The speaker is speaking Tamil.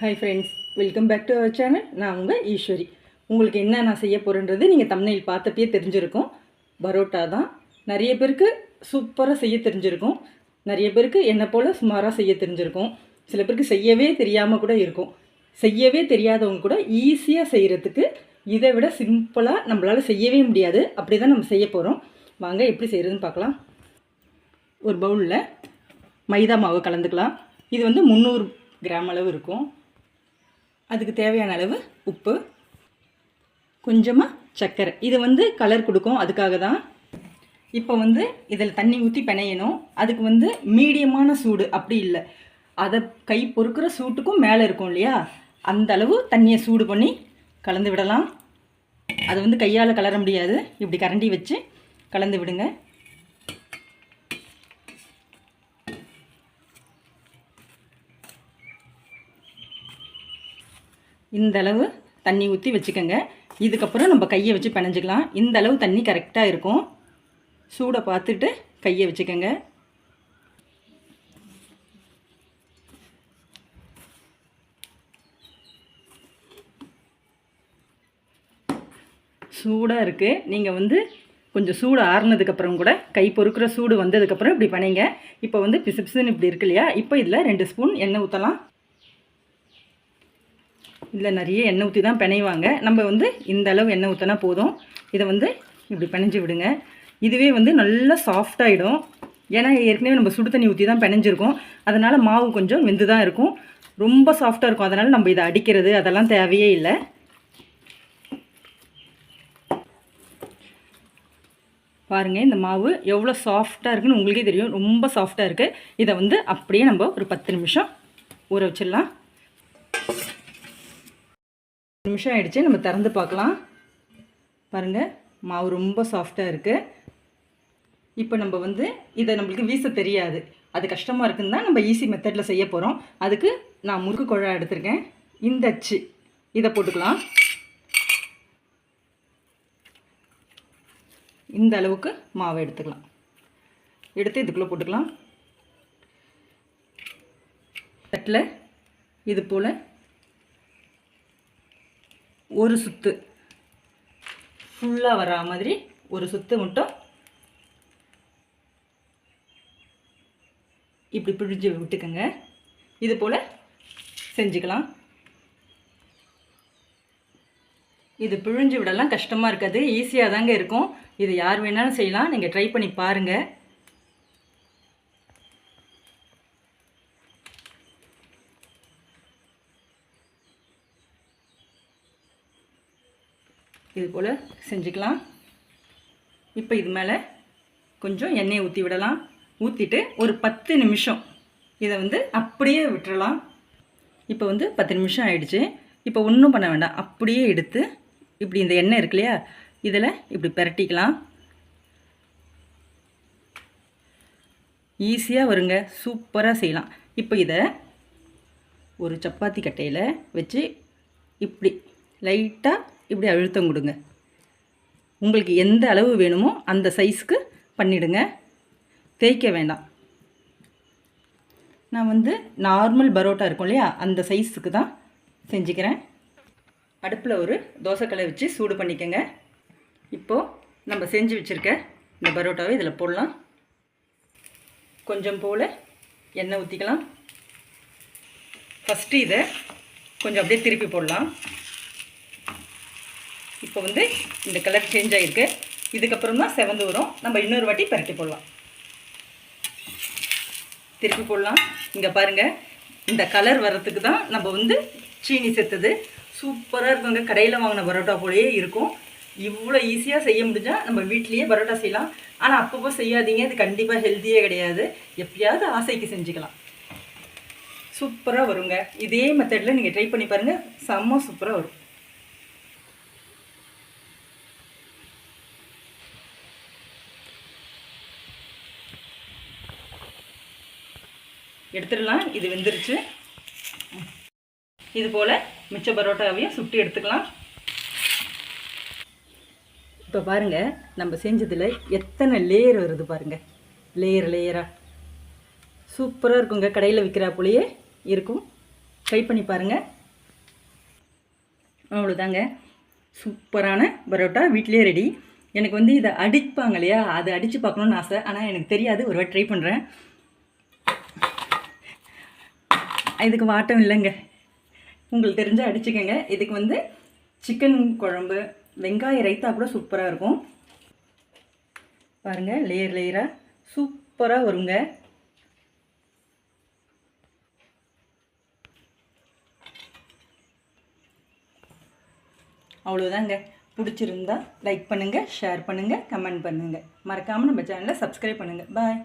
Hi friends welcome back to our channel நான் உங்கள் ஈஸ்வரி. உங்களுக்கு என்ன நான் செய்ய போகிறேன்றது நீங்கள் தமிழில் பார்த்தப்பயே தெரிஞ்சிருக்கும். பரோட்டா தான். நிறைய பேருக்கு சூப்பராக செய்ய தெரிஞ்சிருக்கும். நிறைய பேருக்கு என்னை போல் சுமாராக செய்ய தெரிஞ்சிருக்கும். சில பேருக்கு செய்யவே தெரியாமல் கூட இருக்கும். செய்யவே தெரியாதவங்க கூட ஈஸியாக செய்கிறதுக்கு இதை விட சிம்பிளாக நம்மளால் செய்யவே முடியாது. அப்படி தான் நம்ம செய்ய போகிறோம் வாங்க எப்படி செய்கிறதுன்னு பார்க்கலாம். ஒரு பவுலில் மைதா மாவு கலந்துக்கலாம். இது வந்து முந்நூறு கிராம் அளவு இருக்கும். அதுக்கு தேவையான அளவு உப்பு கொஞ்சமாக சர்க்கரை. இது வந்து கலர் கொடுக்கும் அதுக்காக தான் இப்போ வந்து இதில் தண்ணி ஊற்றி பிணையணும். அதுக்கு வந்து மீடியமான சூடு அப்படி இல்லை. அதை கை பொறுக்கிற சூட்டுக்கும் மேலே இருக்கும் இல்லையா? அந்த அளவு தண்ணியை சூடு பண்ணி கலந்து விடலாம். அதை வந்து கையால் கலர முடியாது. இப்படி கரண்டி வச்சு கலந்து விடுங்க. இந்த அளவு தண்ணி ஊற்றி வச்சுக்கோங்க. இதுக்கப்புறம் நம்ம கையை வச்சு பிணைஞ்சிக்கலாம். இந்த அளவு தண்ணி கரெக்டாக இருக்கும். சூடை பார்த்துட்டு கையை வச்சுக்கோங்க. சூடாக இருக்குது நீங்கள் வந்து கொஞ்சம் சூடு ஆறுனதுக்கப்புறம் கூட கை பொறுக்கிற சூடு வந்ததுக்கப்புறம் இப்படி பண்ணிங்க இப்போ வந்து பிசு பிசுன்னு இப்படி இருக்கு இல்லையா? இப்போ இதில் ரெண்டு ஸ்பூன் எண்ணெய் ஊற்றலாம் இல்லை நிறைய எண்ணெய் ஊற்றி தான் பிணைவாங்க. நம்ம வந்து இந்த அளவு எண்ணெய் ஊற்றினா போதும். இதை வந்து இப்படி பிணைஞ்சு விடுங்க. இதுவே வந்து நல்லா சாஃப்டாகிடும் ஏன்னா ஏற்கனவே நம்ம சுடு தண்ணி ஊற்றி தான் பிணைஞ்சிருக்கோம். அதனால் மாவு கொஞ்சம் வெந்து தான் இருக்கும். ரொம்ப சாஃப்டாக இருக்கும். அதனால் நம்ம இதை அடிக்கிறது அதெல்லாம் தேவையே இல்லை. பாருங்கள் இந்த மாவு எவ்வளோ சாஃப்டாக இருக்குன்னு உங்களுக்கே தெரியும். ரொம்ப சாஃப்டாக இருக்குது இதை வந்து அப்படியே நம்ம ஒரு பத்து நிமிஷம் ஊற வச்சிடலாம். நிமிஷம் ஆகிடுச்சு நம்ம திறந்து பார்க்கலாம். பாருங்கள் மாவு ரொம்ப சாஃப்டாக இருக்குது இப்போ நம்ம வந்து இதை நம்மளுக்கு வீச தெரியாது. அது கஷ்டமாக இருக்குன்னு தான் நம்ம ஈஸி மெத்தடில் செய்ய போகிறோம் அதுக்கு நான் முறுக்கு குழா எடுத்திருக்கேன். இந்த அச்சு. இதை போட்டுக்கலாம். இந்த அளவுக்கு மாவை எடுத்துக்கலாம். எடுத்து இதுக்குள்ளே போட்டுக்கலாம். தட்டில் இது போல் ஒரு சுத்து. ஃபுல்லாக வரா மாதிரி ஒரு சுத்து மட்டும் இப்படி பிழிஞ்சு விட்டுக்கோங்க. இது போல் செஞ்சுக்கலாம். இது பிழிஞ்சு விடலாம் கஷ்டமாக இருக்காது ஈஸியாக தாங்க இருக்கும். இது யார் வேணாலும் செய்யலாம். நீங்கள் ட்ரை பண்ணி பாருங்கள் இது போல் செஞ்சுக்கலாம். இப்போ இது மேலே கொஞ்சம் எண்ணெயை ஊற்றி விடலாம். ஊற்றிட்டு ஒரு பத்து நிமிஷம் இதை வந்து அப்படியே விட்டுறலாம். இப்போ வந்து பத்து நிமிஷம் ஆயிடுச்சு. இப்போ ஒன்றும் பண்ண வேண்டாம். அப்படியே எடுத்து இப்படி இந்த எண்ணெய் இருக்கு இல்லையா இதில் இப்படி பிரட்டிக்கலாம். ஈஸியாக வருங்க. சூப்பராக செய்யலாம். இப்போ இதை ஒரு சப்பாத்தி கட்டையில் வச்சு இப்படி லைட்டாக இப்படி அழுத்தம் கொடுங்க. உங்களுக்கு எந்த அளவு வேணுமோ அந்த சைஸ்க்கு பண்ணிவிடுங்க தேய்க்க வேண்டாம். நான் வந்து நார்மல் பரோட்டா இருக்கும் இல்லையா? அந்த சைஸுக்கு தான் செஞ்சுக்கிறேன். அடுப்பில் ஒரு தோசைக்கலை வச்சு சூடு பண்ணிக்கோங்க. இப்போது நம்ம செஞ்சு வச்சுருக்க இந்த பரோட்டாவை இதில் போடலாம். கொஞ்சம் போல் எண்ணெய் ஊற்றிக்கலாம் ஃபஸ்ட்டு இதை கொஞ்சம் அப்படியே திருப்பி போடலாம். இப்போ வந்து இந்த கலர் சேஞ்ச் ஆகிருக்கு இதுக்கப்புறம் தான் செவந்து வரும். நம்ம இன்னொரு வாட்டி பரட்டி போடலாம். திருப்பி போடலாம். இங்கே பாருங்கள் இந்த கலர் வர்றதுக்கு தான் நம்ம வந்து சீனி சேர்த்தது. சூப்பராக இருக்குங்க. கடையில் வாங்கின பரோட்டா போலேயே இருக்கும். இவ்வளோ ஈஸியாக செய்ய முடிஞ்சால் நம்ம வீட்லேயே பரோட்டா செய்யலாம். ஆனால் அப்பப்போ செய்யாதீங்க. இது கண்டிப்பாக ஹெல்த்தியே கிடையாது. எப்பயாவது ஆசைக்கு செஞ்சுக்கலாம். சூப்பராக வருங்க. இதே மெத்தடில் நீங்கள் ட்ரை பண்ணி பாருங்கள் செம்ம சூப்பராக வரும். எடுத்துடலாம். இது வெந்துருச்சு. இது போல் மிச்ச பரோட்டாவையும் சுட்டு எடுத்துக்கலாம். இப்போ பாருங்கள் நம்ம செஞ்சதில் எத்தனை லேயர் வருது பாருங்கள் லேயர் லேயராக சூப்பராக இருக்குங்க. கடையில் விற்கிறா போலேயே இருக்கும். ட்ரை பண்ணி பாருங்கள் அவ்வளோதாங்க சூப்பரான பரோட்டா வீட்டிலே ரெடி எனக்கு வந்து இதை அடிப்பாங்க இல்லையா? அதை அடித்து பார்க்கணுன்னு ஆசை. ஆனால் எனக்கு தெரியாது. ஒரு வாட்டி ட்ரை பண்ணுறேன் இதுக்கு வாட்டம் இல்லைங்க. உங்களுக்கு தெரிஞ்சால் அடிச்சுக்கோங்க. இதுக்கு வந்து சிக்கன் குழம்பு வெங்காய ரைத்தா கூட சூப்பராக இருக்கும். பாருங்கள் லேயர் லேயராக சூப்பராக வருங்க. அவ்வளோதாங்க பிடிச்சிருந்தா லைக் பண்ணுங்கள் ஷேர் பண்ணுங்கள் கமெண்ட் பண்ணுங்கள் மறக்காமல் நம்ம சேனலை சப்ஸ்கிரைப் பண்ணுங்கள் பாய்